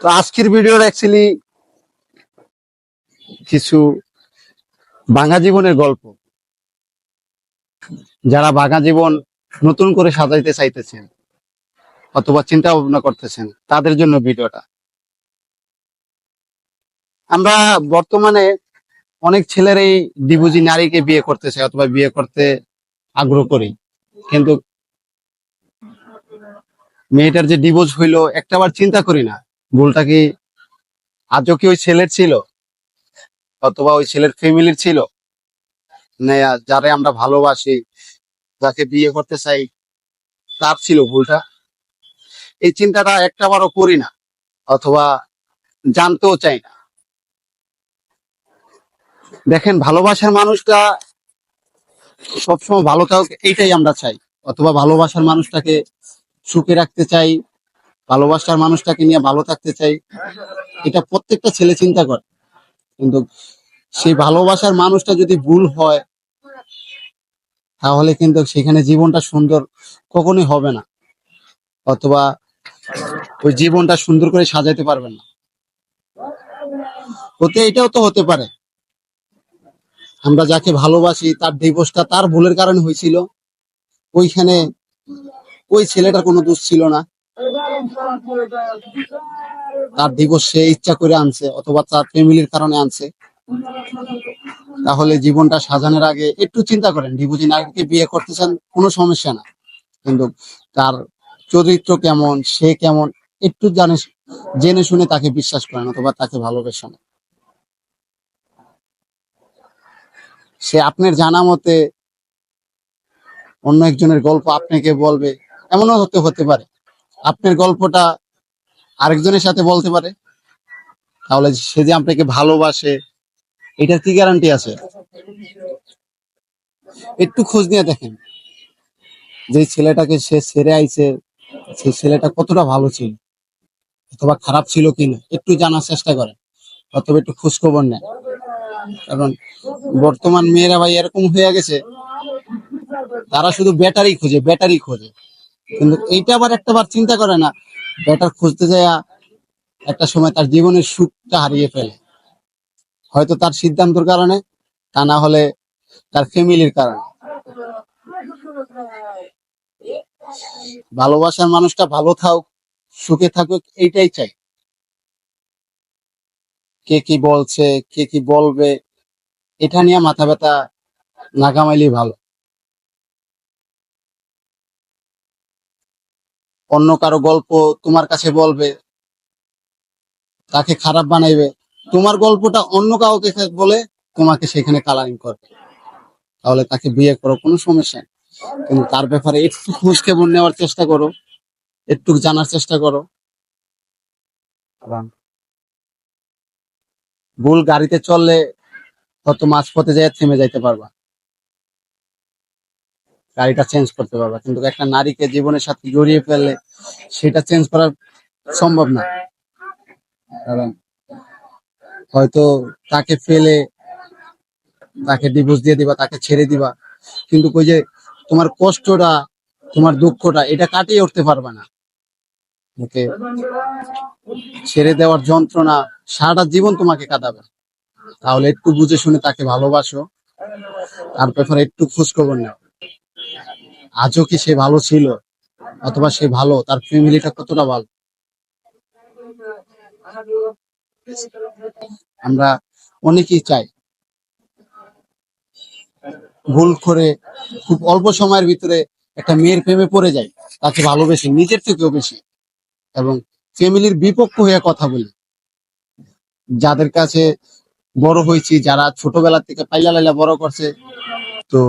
তো আজকের ভিডিওর অ্যাকচুয়ালি কিছু বাঙা জীবনের গল্প। যারা বাঙা জীবন নতুন করে সাজাইতে চাইতেছেন অথবা চিন্তা ভাবনা করতেছেন, তাদের জন্য ভিডিওটা। আমরা বর্তমানে অনেক ছেলেরাই ডিভোর্সি নারীকে বিয়ে করতেছে অথবা বিয়ে করতে আগ্রহ করি। কিন্তু মেয়েটার যে ডিভোর্স হইল, একটাবার চিন্তা করি না। ভুলটা কি আজও কি ওই ছেলের ছিল? অথবা ওই ছেলের ফ্যামিলির ছিল? যারে আমরা ভালোবাসি, যাকে বিয়ে করতে চাই, তার ছিল ভুলটা? এই চিন্তাটা একটাবারও করি না, অথবা জানতেও চাই না। দেখেন, ভালোবাসার মানুষটা সবসময় ভালো থাকুক এইটাই আমরা চাই। অথবা ভালোবাসার মানুষটাকে সুখে রাখতে চাই ভালোবাসার মানুষটাকে নিয়ে ভালো থাকতে চাই, এটা প্রত্যেকটা ছেলে চিন্তা করে। কিন্তু সেই ভালোবাসার মানুষটা যদি ভুল হয়, তাহলে কিন্তু সেখানে জীবনটা সুন্দর কখনোই হবে না। অথবা ওই জীবনটা সুন্দর করে সাজাতে পারবেন না। হতে এটাও তো হতে পারে। আমরা যাকে ভালোবাসি, তার ডিভোর্সটা তার ভুলের কারণে হয়েছিল। ওইখানে ওই ছেলেটার কোনো দোষ ছিল না। তার ডিভোর্স সে ইচ্ছা করে আনছে, অথবা তার ফ্যামিলির কারণে আনছে। তাহলে জীবনটা সাজানোর আগে একটু চিন্তা করেন ডিভোর্সি নারীকে বিয়ে করতে চান, কোনো সমস্যা না। কিন্তু তার চরিত্র কেমন, সে কেমন, একটু জানে, জেনে শুনে তাকে বিশ্বাস করেন, অথবা তাকে ভালোবেসেন সে আপনার জানা মতে অন্য একজনের গল্প আপনাকে বলবে, এমনও হতে হতে পারে। আপনার গল্পটা আরেকজনের সাথে বলতে পারে। তাহলে সে যে আপনাকে ভালোবাসে, এটার কি গ্যারান্টি আছে? একটু খোঁজ নিয়ে দেখেন। যে ছেলেটাকে সে ছেড়ে আইছে সেই ছেলেটা কতটা ভালো ছিল, অথবা খারাপ ছিল কিনা, একটু জানার চেষ্টা করেন। অথবা একটু খোঁজ খবর নেন। কারণ বর্তমান মেয়েরা ভাই এরকম হয়ে গেছে, তারা শুধু ব্যাটারি খোঁজে ব্যাটারি খোঁজে। কিন্তু এইটা আবার একটা বার চিন্তা করে না ব্যাটার খুঁজতে যায় একটা সময় তার জীবনের সুখটা হারিয়ে ফেলে। হয়তো তার সিদ্ধান্তর কারণে, তা না হলে তার ফ্যামিলির কারণে। ভালোবাসার মানুষটা ভালো থাকুক, সুখে থাকুক, এইটাই চাই। কে কি বলছে, কে কি বলবে, এটা নিয়ে মাথা ব্যথা না কামাইলে ভালো। অন্য কারও গল্প তোমার কাছে বলবে, তাকে খারাপ বানাইবে। তোমার গল্পটা অন্য কাউকে বলে, তোমাকে সেখানে কালারিং করবে। তাহলে তাকে বিয়ে করো, কোনো সমস্যা কিন্তু তার ব্যাপারে একটু খোঁজ খবর নেওয়ার চেষ্টা করো, একটু জানার চেষ্টা করো। ভুল গাড়িতে চললে হয়তো মাঝপথে যায় থেমে যাইতে পারবা। গাড়িটা চেঞ্জ করতে পারবা। কিন্তু একটা নারীকে জীবনের সাথে জড়িয়ে ফেললে সেটা চেঞ্জ করা সম্ভব না। কারণ হয়তো তাকে ফেলে, তাকে ডিভোর্স দিয়ে দিবা, তাকে ছেড়ে দিবা। কিন্তু ওই যে তোমার কষ্টটা, তোমার দুঃখটা, এটা কাটিয়ে উঠতে পারবে না। ওকে? ছেড়ে দেওয়ার যন্ত্রণা সারাটা জীবন তোমাকে কাটাবে। তাহলে একটু বুঝে শুনে তাকে ভালোবাসো। তার ব্যাপারে একটু খোঁজ খবর আজও কি সে ভালো ছিল? অথবা সে ভালো? তার ফ্যামিলিটা কতটা ভালো? আমরা অনেকেই চাই। ভুল করে খুব অল্প সময়ের ভিতরে একটা মেয়ের প্রেমে পড়ে যায়। তাকে ভালোবেসে, নিজের থেকেও বেশি। এবং ফ্যামিলির বিপক্ষ হয়ে কথা বলি। যাদের কাছে বড় হয়েছি, যারা ছোটবেলা থেকে পাইলা লাইলা বড় করছে, তো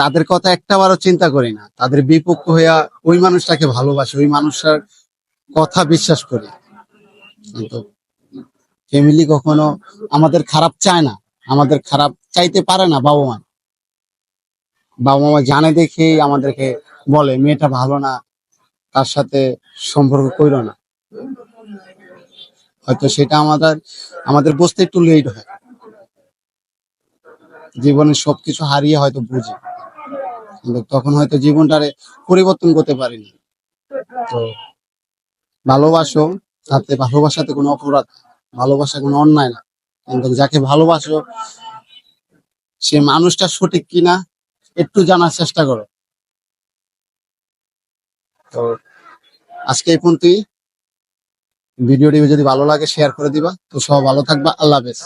তাদের কথা একটাবারও চিন্তা করি না। তাদের বিপক্ষ হইয়া ওই মানুষটাকে ভালোবাসে, ওই মানুষটার কথা বিশ্বাস করি। কিন্তু ফ্যামিলি কখনো আমাদের খারাপ চায় না, আমাদের খারাপ চাইতে পারে না বাবা মা বাবা মা জানে দেখেই আমাদেরকে বলে, মেয়েটা ভালো না, তার সাথে সম্পর্ক কইরো না। হয়তো সেটা আমাদের আমাদের বুঝতে একটু লেট হয়। জীবনে সবকিছু হারিয়ে হয়তো বুঝি। তখন হয়তো জীবনটারে পরিবর্তন করতে পারিনি। তো ভালোবাসো, তাতে ভালোবাসাতে কোনো অপরাধ, ভালোবাসা কোনো অন্যায় না। কিন্তু যাকে ভালোবাসো, সে মানুষটা সঠিক কিনা, একটু জানার চেষ্টা করো। তো আজকে এই পর্যন্তই। ভিডিওটি যদি ভালো লাগে শেয়ার করে দিবা। তো সব ভালো থাকবা। আল্লাহ হাফেজ।